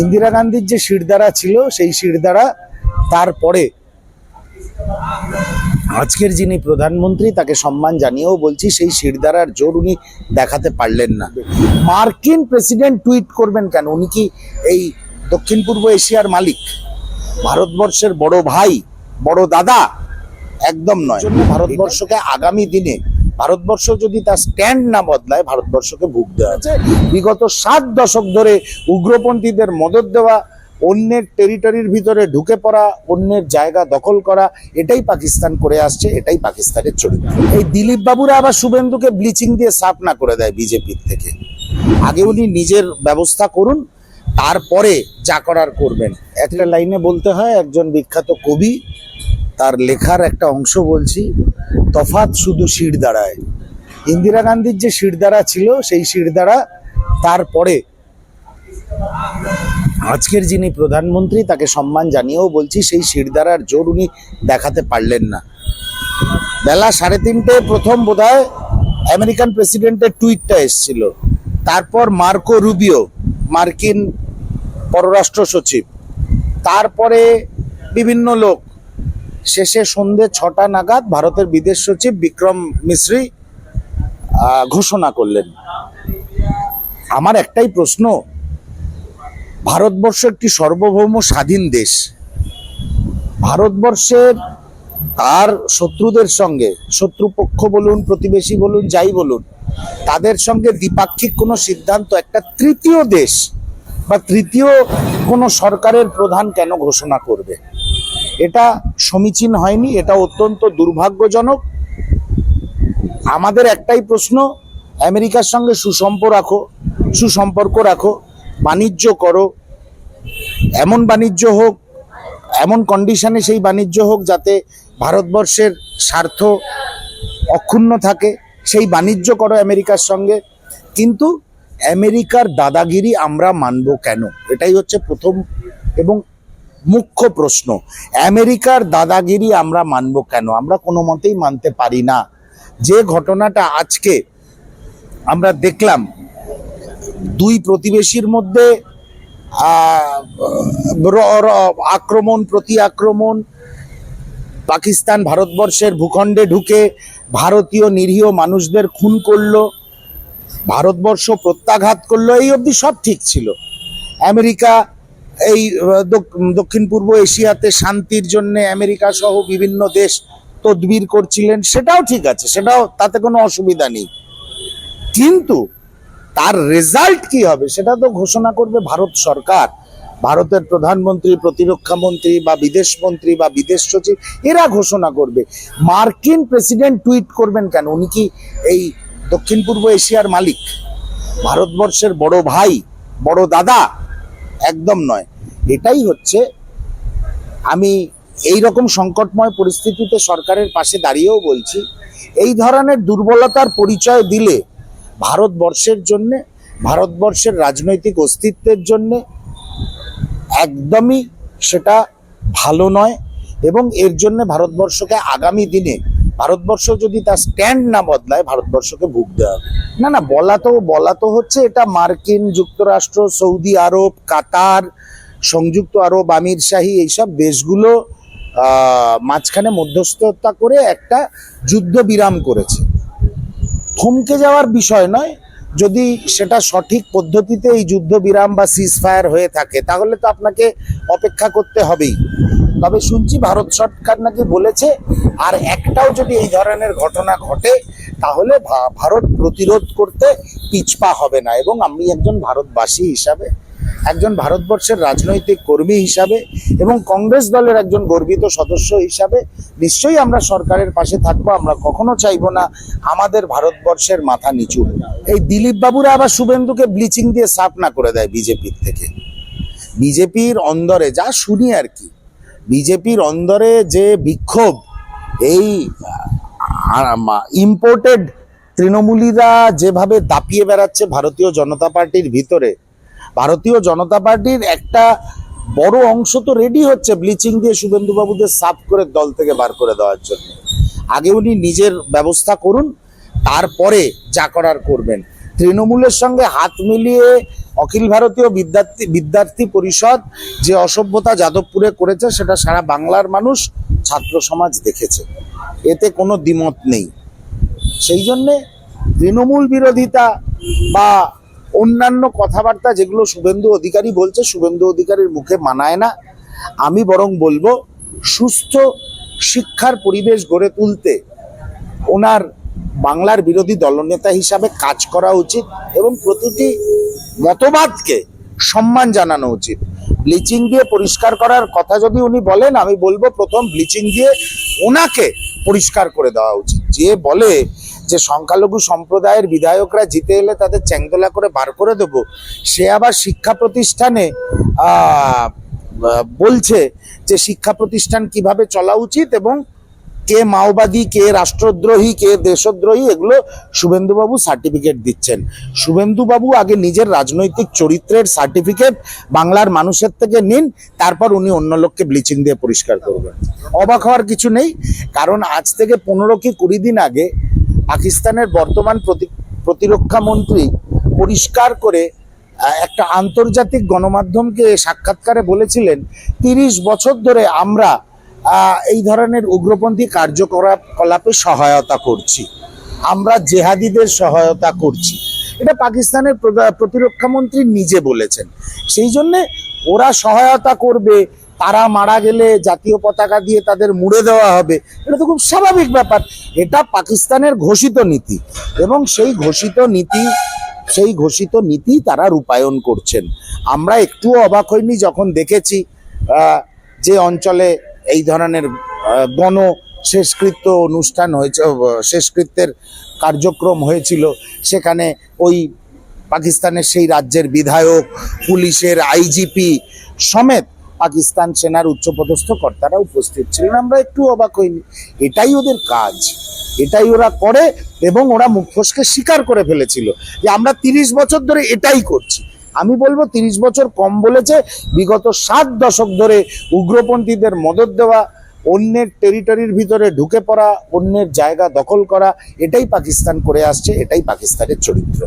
ইন্দিরা গান্ধীর যে শিরদাঁড়া ছিল সেই শিরদাঁড়া তারপরে আজকের যিনি প্রধানমন্ত্রী তাকে সম্মান জানিয়েও বলছি সেই শিরদাঁড়ার জোর উনি দেখাতে পারলেন না। মার্কিন প্রেসিডেন্ট টুইট করবেন কেন? উনি কি এই দক্ষিণ পূর্ব এশিয়ার মালিক? ভারতবর্ষের বড় ভাই বড় দাদা একদম নয়। ভারতবর্ষকে আগামী দিনে ভারতবর্ষ যদি তার স্ট্যান্ড না বদলায়, ভারতবর্ষকে ভুগতে আছে বিগত সাত দশক ধরে উগ্রপন্থীদের মদত দেওয়া, অন্যের টেরিটরির ভিতরে ঢুকে পড়া, অন্যের জায়গা দখল করা, এটাই পাকিস্তান করে আসছে, এটাই পাকিস্তানের চরিত্র। এই দিলীপ বাবুরা আবার শুভেন্দুকে ব্লিচিং দিয়ে সাফ না করে দেয় বিজেপির থেকে। আগে উনি নিজের ব্যবস্থা করুন, তারপরে যা করার করবেন। একটা লাইনে বলতে হয়, একজন বিখ্যাত কবি তার লেখার একটা অংশ বলছি, তফাৎ শুধু শির দাঁড়ায় ইন্দিরা গান্ধীর যে শিরদাঁড়া ছিল, সেই শিরদাঁড়া তারপরে আজকের যিনি প্রধানমন্ত্রী, তাকে সম্মান জানিয়েও বলছি, সেই শিরদাঁড়ার জোর উনি দেখাতে পারলেন না। বেলা সাড়ে তিনটে প্রথম বোধহয় আমেরিকান প্রেসিডেন্টের টুইটটা এসেছিল। তারপর মার্কো রুবিও, মার্কিন পররাষ্ট্র সচিব, তারপরে বিভিন্ন লোক শেষে সন্ধে ছটা নাগাদ ভারতের বিদেশ সচিব বিক্রম মিশ্রি ঘোষণা করলেন। আমার একটাই প্রশ্ন, ভারতবর্ষ একটি সার্বভৌম স্বাধীন দেশ। ভারতবর্ষের তার শত্রুদের সঙ্গে, শত্রুপক্ষ বলুন, প্রতিবেশী বলুন, যাই বলুন, তাদের সঙ্গে দ্বিপাক্ষিক কোনো সিদ্ধান্ত, একটা তৃতীয় দেশ বা তৃতীয় কোনো সরকারের প্রধান কেন ঘোষণা করবে? এটা সমীচীন হয়নি, এটা অত্যন্ত দুর্ভাগ্যজনক। আমাদের একটাই প্রশ্ন, আমেরিকার সঙ্গে সুসম্প রাখো, সুসম্পর্ক রাখো, বাণিজ্য করো। এমন বাণিজ্য হোক, এমন কন্ডিশনে সেই বাণিজ্য হোক যাতে ভারতবর্ষের স্বার্থ অক্ষুণ্ণ থাকে, সেই বাণিজ্য করো আমেরিকার সঙ্গে। কিন্তু আমেরিকার দাদাগিরি আমরা মানব কেন? এটাই হচ্ছে প্রথম এবং মুখ্য প্রশ্ন, আমেরিকার দাদাগিরি আমরা মানব কেন? আমরা কোনো মতেই মানতে পারি না। যে ঘটনাটা আজকে আমরা দেখলাম, দুই প্রতিবেশীর মধ্যে আক্রমণ প্রতি আক্রমণ পাকিস্তান ভারতবর্ষের ভূখণ্ডে ঢুকে ভারতীয় নিরীহ মানুষদের খুন করল, ভারতবর্ষ প্রত্যাঘাত করল, এই অবধি সব ঠিক ছিল। আমেরিকা এই দক্ষিণ পূর্ব এশিয়াতে শান্তির জন্য আমেরিকা সহ বিভিন্ন দেশ তদবির করছিলেন, সেটাও ঠিক আছে, সেটাও তাতে কোনো অসুবিধা নেই। কিন্তু তার রেজাল্ট কি হবে, সেটা তো ঘোষণা করবে ভারত সরকার। ভারতের প্রধানমন্ত্রী, প্রতিরক্ষা মন্ত্রী বা বিদেশ মন্ত্রী বা বিদেশ সচিব, এরা ঘোষণা করবে। মার্কিন প্রেসিডেন্ট টুইট করবেন কেন? উনি কি এই দক্ষিণ পূর্ব এশিয়ার মালিক? ভারতবর্ষের বড় ভাই, বড় দাদা একদম নয়। এটাই হচ্ছে আমি এই রকম সংকটময় পরিস্থিতিতে সরকারের পাশে দাঁড়িয়েও বলছি, এই ধরনের দুর্বলতার পরিচয় দিলে ভারতবর্ষের জন্যে, ভারতবর্ষের রাজনৈতিক অস্তিত্বের জন্যে একদমই সেটা ভালো নয় এবং এর জন্য ভারতবর্ষকে আগামী দিনে ভারতবর্ষ যদি তার স্ট্যান্ড না বদলায়, ভারতবর্ষকে ভুগতে হবে। না না, বলা তো বলা তো হচ্ছে এটা মার্কিন, যুক্তরাষ্ট্র, সৌদি আরব, কাতার, সংযুক্ত আরব আমির শাহী এইসব দেশগুলো মাঝখানে মধ্যস্থতা করে একটা যুদ্ধ বিরাম করেছে। থমকে যাওয়ার বিষয় নয়, যদি সেটা সঠিক পদ্ধতিতে এই যুদ্ধ বিরাম বা সিজ ফায়ার হয়ে থাকে, তাহলে তো আপনাকে অপেক্ষা করতে হবেই। তবে শুনছি ভারত সরকার নাকি বলেছে, আর একটাও যদি এই ধরনের ঘটনা ঘটে, তাহলে ভারত প্রতিরোধ করতে পিছপা হবে না। এবং আমি একজন ভারতবাসী হিসাবে, একজন ভারতবর্ষের রাজনৈতিক কর্মী হিসাবে, এবং কংগ্রেস দলের একজন গর্বিত সদস্য হিসাবে, নিশ্চয়ই আমরা সরকারের পাশে থাকব, আমরা কখনো চাইব না আমাদের ভারতবর্ষের মাথা নিচু। এই দিলীপ বাবুরা আবার শুভেন্দুকে ব্লিচিং দিয়ে সাফ না করে দেয় বিজেপির থেকে। বিজেপির অন্দরে, যা শুনি আর কি। বিজেপির অন্দরে যে বিক্ষোভ, এই ইম্পোর্টেড তৃণমূলীরা যেভাবে দাপিয়ে বেড়াচ্ছে ভারতীয় জনতা পার্টির ভিতরে, ভারতীয় জনতা পার্টির একটা বড় অংশ তো রেডি হচ্ছে ব্লিচিং দিয়ে শুভেন্দু বাবুদের সাফ করে দল থেকে বার করে দেওয়ার জন্য। আগে উনি নিজের ব্যবস্থা করুন, তারপরে যা করার করবেন। তৃণমূলের সঙ্গে হাত মিলিয়ে অখিল ভারতীয় বিদ্যার্থী বিদ্যার্থী পরিষদ যে অসভ্যতা যাদবপুরে করেছে, সেটা সারা বাংলার মানুষ ছাত্র সমাজ দেখেছে। এতে কোনো দ্বিমত নেই। সেই জন্যে তৃণমূল বিরোধিতা বা অন্যান্য কথাবার্তা যেগুলো শুভেন্দু অধিকারী বলছে, শুভেন্দু অধিকারীর মুখে মানায় না। আমি বরং বলব, সুস্থ শিক্ষার পরিবেশ গড়ে তুলতে ওনার বাংলার বিরোধী দলনেতা হিসাবে কাজ করা উচিত এবং প্রতিটি মতবাদকে সম্মান জানানো উচিত। ব্লিচিং দিয়ে পরিষ্কার করার কথা যদি উনি বলেন, আমি বলব প্রথম ব্লিচিং দিয়ে ওনাকে পরিষ্কার করে দেওয়া উচিত। যে বলে যে সংখ্যালঘু সম্প্রদায়ের বিধায়করা জিতে এলে তাদের চ্যাংদোলা করে বার করে দেব, সে আবার শিক্ষা প্রতিষ্ঠানে বলছে যে শিক্ষা প্রতিষ্ঠান কীভাবে চলা উচিত এবং কে মাওবাদী, কে রাষ্ট্রদ্রোহী, কে দেশদ্রোহী, এগুলো শুভেন্দুবাবু সার্টিফিকেট দিচ্ছেন। শুভেন্দুবাবু আগে নিজের রাজনৈতিক চরিত্রের সার্টিফিকেট বাংলার মানুষের থেকে নিন, তারপর উনি অন্য লোককে ব্লিচিং দিয়ে পরিষ্কার করবেন। অবাক হওয়ার কিছু নেই, কারণ আজ থেকে পনেরো কি কুড়ি দিন আগে পাকিস্তানের বর্তমান প্রতি- প্রতিরক্ষা মন্ত্রী পরিষ্কার করে একটা আন্তর্জাতিক গণমাধ্যমকে সাক্ষাৎকারে বলেছিলেন, তিরিশ বছর ধরে আমরা এই ধরনের উগ্রপন্থী কার্যকলাপে সহায়তা করছি। আমরা জেহাদিদের সহায়তা করছি। এটা পাকিস্তানের প্রতিরক্ষা মন্ত্রী নিজে বলেছেন। সেই জন্যে ওরা সহায়তা করবে, তারা মারা গেলে জাতীয় পতাকা দিয়ে তাদের মুড়ে দেওয়া হবে। এটা তো খুব স্বাভাবিক ব্যাপার। এটা পাকিস্তানের ঘোষিত নীতি এবং সেই ঘোষিত নীতি, সেই ঘোষিত নীতি তারা রূপায়ণ করছেন। আমরা একটুও অবাক হইনি যখন দেখেছি যে অঞ্চলে এই ধরনের গণ শেষকৃত্য অনুষ্ঠান হয়েছে শেষকৃত্যের কার্যক্রম হয়েছিল। সেখানে ওই পাকিস্তানের সেই রাজ্যের বিধায়ক, পুলিশের আইজিপি সমেত পাকিস্তান সেনার উচ্চপদস্থ কর্তারা উপস্থিত ছিলেন। আমরা একটু অবাক হইনি। এটাই ওদের কাজ। এটাই ওরা করে এবং ওরা মুখ ফসকে স্বীকার করে ফেলেছিল যে আমরা তিরিশ বছর ধরে এটাই করছি। আমি বলব তিরিশ বছর কম বলেছে। বিগত সাত দশক ধরে উগ্রপন্থীদের মদত দেওয়া, অন্যের টেরিটরির ভিতরে ঢুকে পড়া, অন্যের জায়গা দখল করা, এটাই পাকিস্তান করে আসছে, এটাই পাকিস্তানের চরিত্র।